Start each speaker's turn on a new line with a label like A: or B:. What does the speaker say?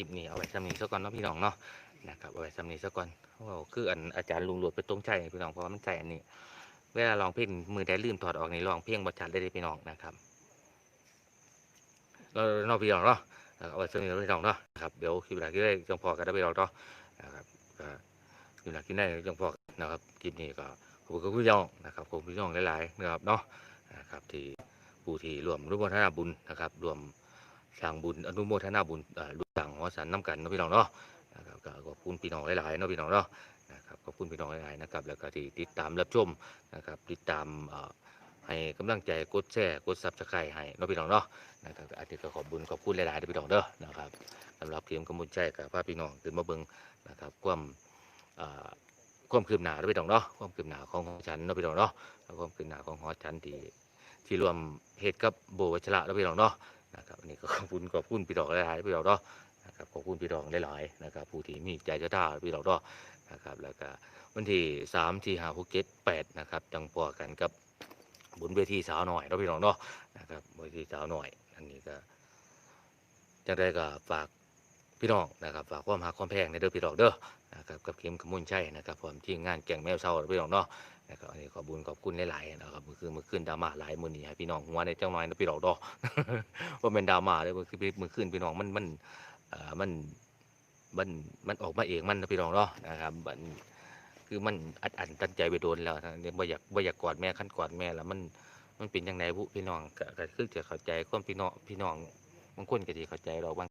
A: ลิปนี้เอาไว้สำนีซะก่อนเนาะพี่น้องเนาะนะครับเอาไว้สำนีซะก่อนเพราะว่าคืออันอาจารย์ลุงหลวดไปตรงใจพี่น้องเพราะว่ามันใจอันนี้ เวลาลองเพลงมือได้ลืมถอดออกนี่ลองเพลงบัชัดได้เลยพี่น้องนะครับเราเนาะพี่น้องเนาะเอาไว้สำนีพี่น้องเนาะครับเดี๋ยวคลิปหลังที่ได้จังพอกันได้พี่น้องเนาะนะครับคลิปหลังที่ได้จังพอนนะครับคลิปนี้ก็ขอบคุณพี่น้องนะครับขอบคุณพี่น้องหลายๆนะครับเนาะนะครับที่ผู้ที่รวมร่วมทนาบุญนะครับรวม สร้างบุญอนุโมทนาบุญเอ่อร่างหอสันน้ำกันนะพี่น้องเนาะนะครับก็ขอบคุณพี่น้องหลายๆเนาะพี่น้องเนาะนะครับขอบคุณพี่น้องหลายๆนะครับแล้วก็ที่ติดตามรับชมนะครับติดตามให้กำลังใจกดแชร์กดซับสไครต์ให้เนาะพี่น้องเนาะนะครับอาทิตย์ก็ขอบบุญขอบคุณหลายน้อพี่น้องเด้อนะครับสำหรับทีมกำมุญใจกับพาพี่น้องขึ้นมาเบิ่งนะครับความความคืบหน้าเด้อพี่น้องเนาะความคืบหน้าของหอฉันเนาะพี่น้องเนาะแล้วความคืบหน้าของหอฉันที่ที่รวมเหตุกับโบวัชระเนาะพี่น้องเนาะ นะครับนี่ก็ขอบคุณขอบคุณพี่ดอกหลายๆพี่ดอกเนาะนะครับขอบคุณพี่ดอกหลายๆนะครับผู้ที่มีใจจะท่าพี่ดอกเนาะนะครับแล้วก็วันที่สามที่ห้าภูเก็ตแปดนะครับจังปอกันกับบนเวทีสาวหน่อยเนาะพี่ดอกเนาะนะครับบนเวทีสาวหน่อยอันนี้ก็จะได้ก็ฝาก พี่น้องนะครับฝากความหาความแพงในเด้อพี่ดอกเด้อนะครับกับเข็มขมุนใช่นะครับผมที่งานแก่งแมวเศร้าพี่ดอกเนาะนะครับอันนี้ขอบุญขอบคุณหลายๆนะครับมือคือมือขึ้นดราม่าหลายมือนี้ให้พี่น้องหัวในเจ้าน้อยนะพี่ดอกดอกว่าเป็นดราม่าเลยมือคือมือขึ้นพี่น้องมันมันเอ่อมันมันมันออกมาเองมันนะพี่น้องเนาะนะครับมันคือมันอัดอั้นตันใจไปโดนแล้วนะเนี่ยบ่อยากบ่อยากกอดแม่ขั้นกอดแม่แล้วมันมันเป็นยังไงบุพี่น้องก็ก็คือจะเข้าใจความพี่น้องพี่น้องบางคนก็จะเข้าใจเราบาง